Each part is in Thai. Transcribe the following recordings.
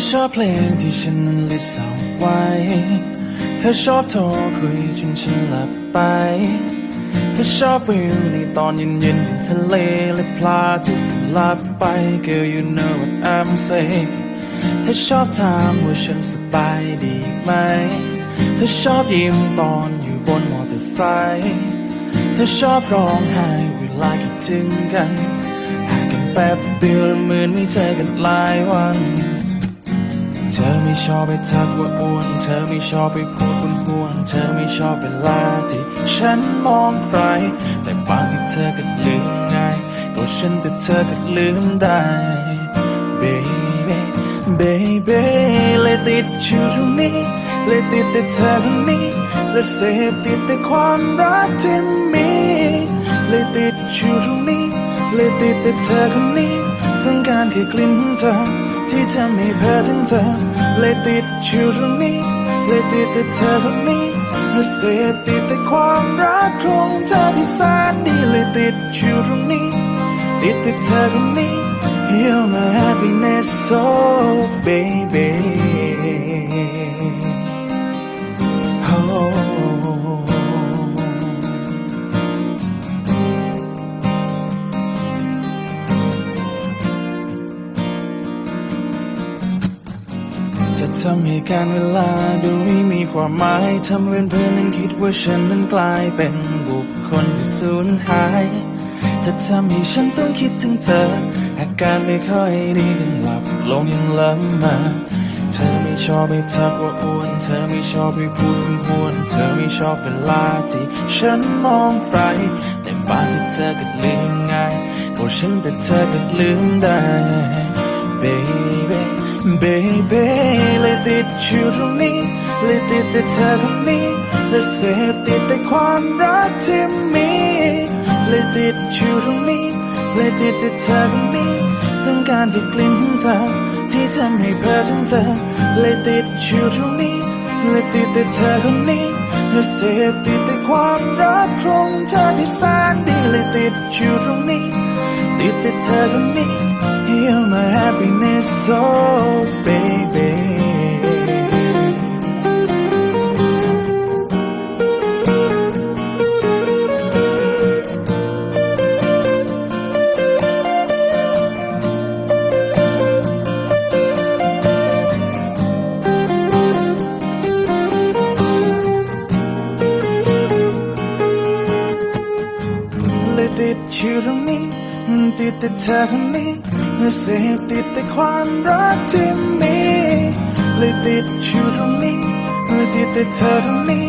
อชอบเพลงที่ฉันนั้นลิสต์เอาไว้ เธอชอบโทรคุยจนฉันหลับไป เธอชอบวิวในตอนเย็นๆบนทะเลและพลาที่หลับไป Girl you know what I'm saying เธอชอบถามว่าฉันสบายดีไหม เธอชอบยิ้มตอนอยู่บนมอเตอร์ไซค์เธอชอบร้องไห้เวลาคิดถึงกันห่างกันแป๊บเดียวเหมือนไม่เจอกันหลายวัน เธอไม่ชอบไปทักว่าอ้วน เธอไม่ชอบไปพูดบนหวนเธอไม่ชอบเวลาที่ฉันมองใคร แต่บางที่เธอก็ลืมง่ายก็ฉันแต่เธอก็ลืมได้ baby baby เลยติดอยู่ตรงนี้เลยติดแต่เธอคนนี้และเสพติดแต่ความรักที่มีเลยติดอยู่ตรงนี้เลยติดแต่เธอคนนี้ต้องการแค่กลิ่นของเธอ ที่ทำให้เพ้อถึงเธอ เลยติดอยู่ตรงนี้ เลยติดแต่เธอคนนี้และเสพติดแต่ความรักของเธอที่แสนดีเลยติดอยู่ตรงนี้ ติดแต่เธอคนนี้ You're my happiness oh baby ทำให้การเวลาดูไม่มีความหมายทำเป็นเพื่อนนั้นคิดว่าฉันนั้นกลายเป็นบุคคลที่สูญหายเธอทำให้ฉันต้องคิดถึงเธอ อาการไม่ค่อยดีกันหลับลงยังล้ำมาเธอไม่ชอบให้ทักว่าอ้วน เธอไม่ชอบให้พูดหวน เธอไม่ชอบเวลาที่ฉันมองใคร แต่บางที่เธอก็ลืมง่ายก็ฉันแต่เธอก็ลืมได้ baby baby เลยติดอยู่ตรงนี้เลยติดแต่เธอคนนี้และเสพติดแต่ความรักที่มีเลยติดอยู่ตรงนี้เลยติดแต่เธอคนนี้ต้องการแค่กลิ่นของเธอที่ทำให้เพ้อถึงเธอเลยติดอยู่ตรงนี้เลยติดแต่เธอคนนี้และเสพติดแต่ความรักของเธอที่แสนดีเลยติดอยู่ตรงนี้ติดแต่เธอคนนี้ You're my happiness so baby พติดแต่ความรักที่มีเลยติดอยู่ตรงนี้เลยติดแต่เธอคนนี้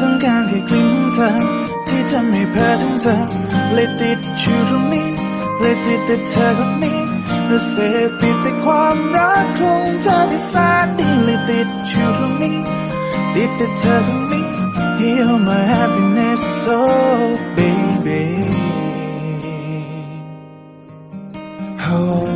ต้องการแค่กลิ่นเธอที่ทำให้เพ้อถึงเธอเลยติดอยู่ตรงนี้เลยติดแต่เธอคนนี้และเสพติดแต่ความรักของเธอที่แสนดีเลยติดอยู่ตรงนี้ติดแต่เธอคนนี้ You're my happiness so baby oh.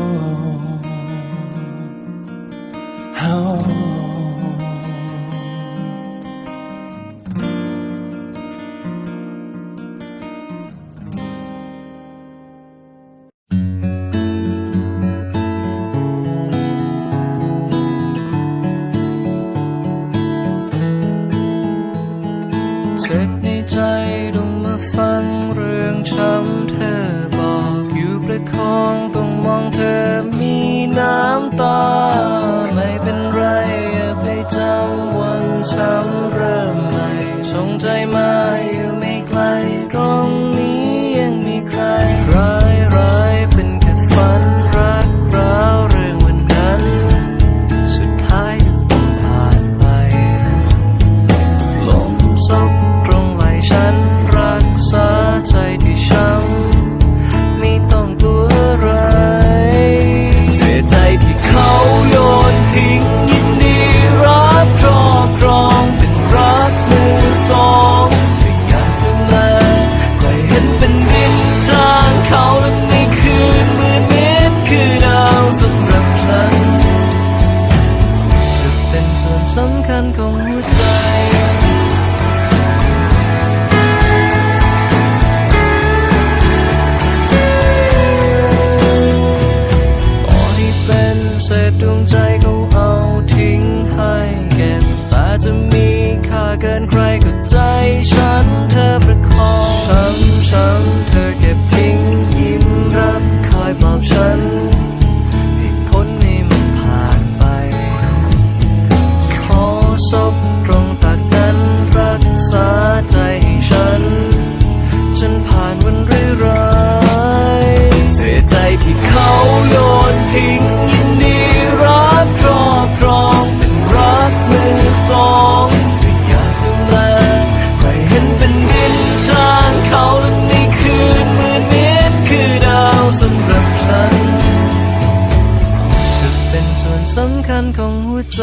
เป็นเศษดวงใจเขาเอาทิ้งให้เก็บแต่จะมีค่าเกินใครก็ใจฉันเธอประคองช้ำช้ำ ของหัวใจ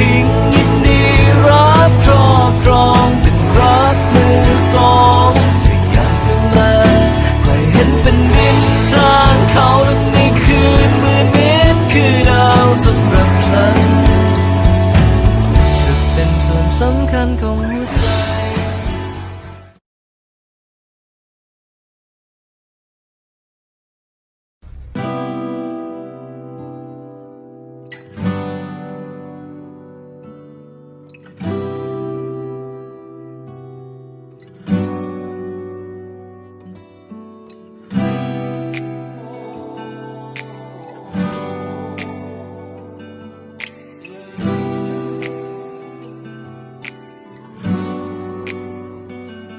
น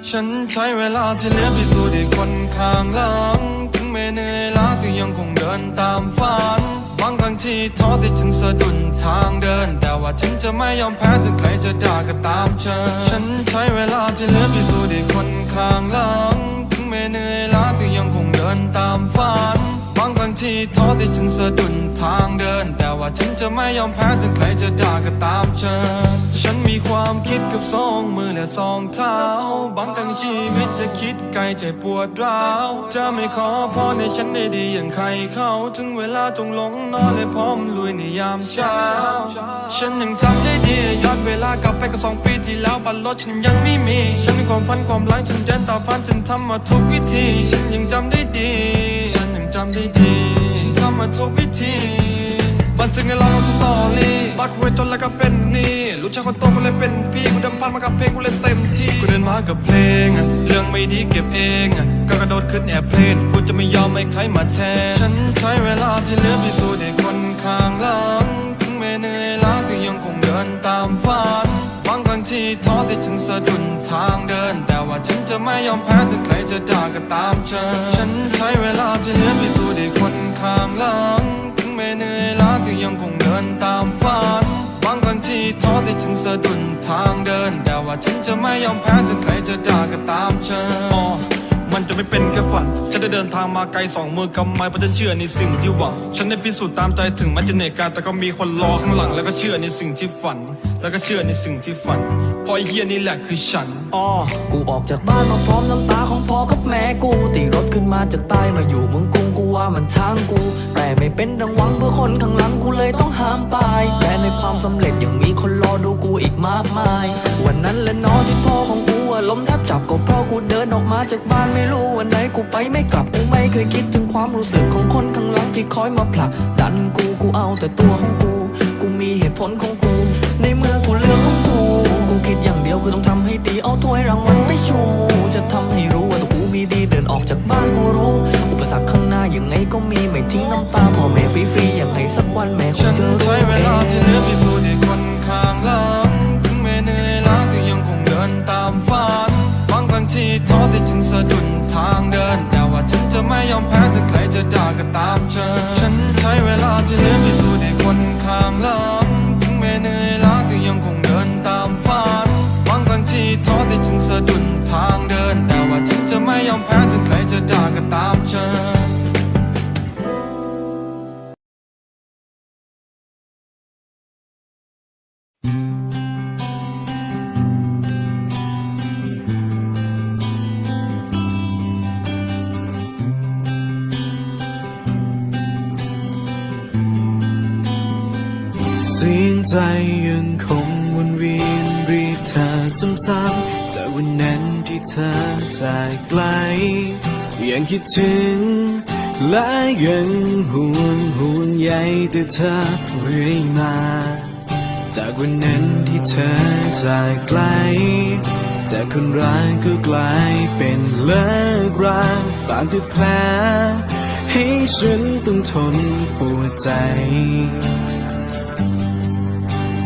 ฉันใช้เวลาที่เหลือพิสูจน์ให้คนข้างหลัง ถึงแม้เหนื่อยล้าแต่ยังคงเดินตามฝัน บางครั้งที่ท้อที่ฉันสะดุดทางเดิน แต่ว่าฉันจะไม่ยอมแพ้ถึงใครจะด่าก็ตามเชิญฉันใช้เวลาที่เหลือพิสูจน์ให้คนข้างหลัง ถึงแม้เหนื่อยล้าแต่ยังคงเดินตามฝัน ที่ท้อที่ฉันสะดุดทางเดิน แต่ว่าฉันจะไม่ยอมแพ้ถึงใครจะด่าก็ตามเชิญฉันมีความคิดกับสองมือและสองเท้า บางครั้งชีวิตจะคิดไกลใจปวดร้าวจะไม่ขอพรให้ฉันได้ดีอย่างใครเขาถึงเวลาจงลงนอนและพร้อมลุยในยามเช้า ฉันยังจำได้ดีย้อนเวลากลับไปก็สองปีที่แล้วบัตรรถฉันยังไม่มี ฉันมีความฝันความหลังฉันเดินตามฝันฉันทำมาทุกวิธี ฉันยังจำได้ดี จำได้ดีฉันทำมาทุกวิธีบันทึกในลองสตอรี่บักหวยจนแล้วก็เป็นนี่รู้จักคนโตมาเลยเป็นพี่กูเดิมพันมากับเพลงกูเลยเต็มที่กูเดินมากับเพลง เรื่องไม่ดีเก็บเองก็กระโดดขึ้นแอบเพลนกูจะไม่ยอมให้ใครมาแทนฉันใช้เวลาที่เหลือพิสูจน์ให้คนข้างหลังถึงแม้เหนื่อยล้าแต่ยังคงเดินตามฝัน ที่ท้อที่ฉันสะดุดทางเดิน แต่ว่าฉันจะไม่ยอมแพ้ถึงใครจะด่าก็ตามเธอฉันใช้เวลาที่เหลือพิสูจน์ให้คนข้างหลัง ถึงแม้เหนื่อยล้าแต่ยังคงเดินตามฝันบางครั้งที่ท้อที่ฉันสะดุดทางเดิน แต่ว่าฉันจะไม่ยอมแพ้ถึงใครจะด่าก็ตามเธอ มันจะไม่เป็นแค่ฝัน ฉันได้เดินทางมาไกลสองมือกำไม้เพราะฉันเชื่อในสิ่งที่หวัง ฉันได้พิสูจน์ตามใจถึงแม้จะเหนื่อยกายแต่ก็มีคนรอข้างหลัง แล้วก็เชื่อในสิ่งที่ฝัน แล้วก็เชื่อในสิ่งที่ฝันพราะไอเฮียนี่แหละคือฉันอ๋อกูออกจากบ้านมาพร้อมน้ำตาของพ่อกับแม่กูตีรถขึ้นมาจากใต้มาอยู่เมืองกรุงกูว่ามันทางกู แต่ไม่เป็นดังหวังเพื่อคนข้างหลังกูเลยต้องห้ามตายแต่ในความสำเร็จยังมีคนรอดูกูอีกมากมาย วันนั้นและเนอที่พ่อของกู ล้มแทบจับก็เพราะกูเดินออกมาจากบ้านไม่รู้วันไหนกูไปไม่กลับกูไม่เคยคิดถึงความรู้สึกของคนข้างหลังที่คอยมาผลักดันกูกูเอาแต่ตัวของกู กูมีเหตุผลของกู ในเมื่อกูเลือกของกูกูคิดอย่างเดียวคือต้องทำให้ดีเอาถ้วยรางวัลไปชู จะทำให้รู้ว่าตัวกูมีดีเดินออกจากบ้านกูรู้ อุปสรรคข้างหน้ายังไงก็มีไม่ทิ้งน้ำตาพ่อแม่ฟรีๆอย่างไงสักวันแม่คงจะรู้เอง ตามเธอฉันใช้เวลาที่เหลือพิสูจน์ให้คนข้างหลังถึงแม้เหนื่อยล้าแต่ยังคงเดินตามฝันบางครั้งที่ท้อแต่ฉันสะดุดทางเดิน แต่ว่าฉันจะไม่ยอมแพ้ถึงใครจะด่าก็ตามเธอ ใจยังคงวนเวียนรีเธอซ้ำๆจากวันนั้นที่เธอจากไกล ยังคิดถึง และยังห่วงห่วงใยแต่เธอเรื่อยมา จากวันนั้นที่เธอจากไกล จากคนรักก็กลายเป็นเลิกราฝากแต่แผลให้ฉันต้องทนปวดใจ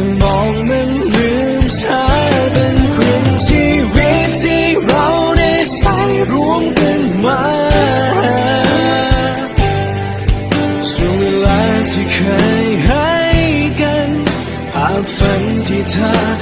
จะมองมันลืมช้าเป็นครึ่งชีวิตที่เราได้ใช้ร่วมกันมาช่วงเวลาที่เคยให้กันภาพฝันที่เธอ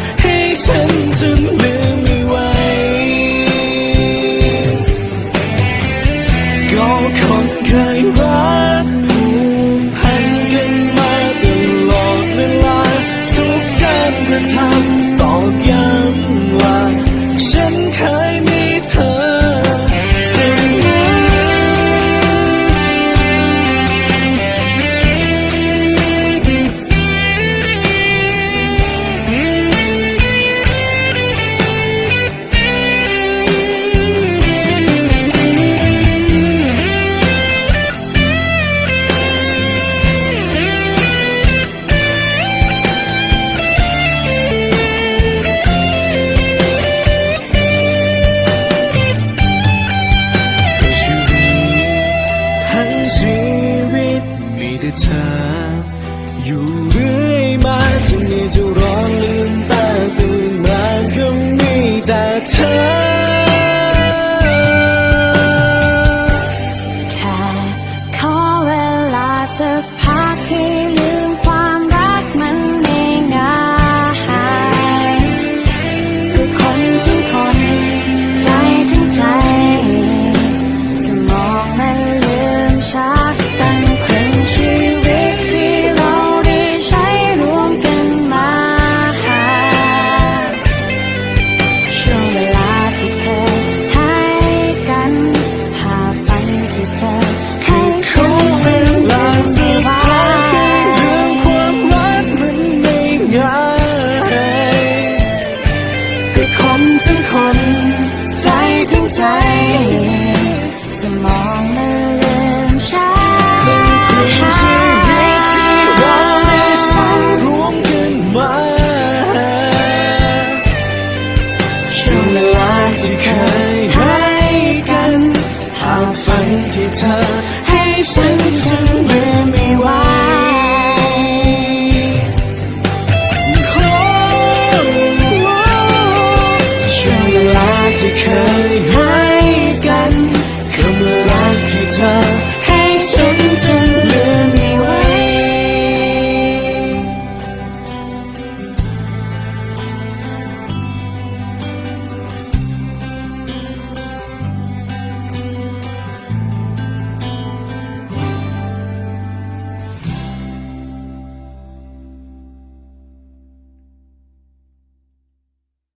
ใจสมอง ที่เคยหา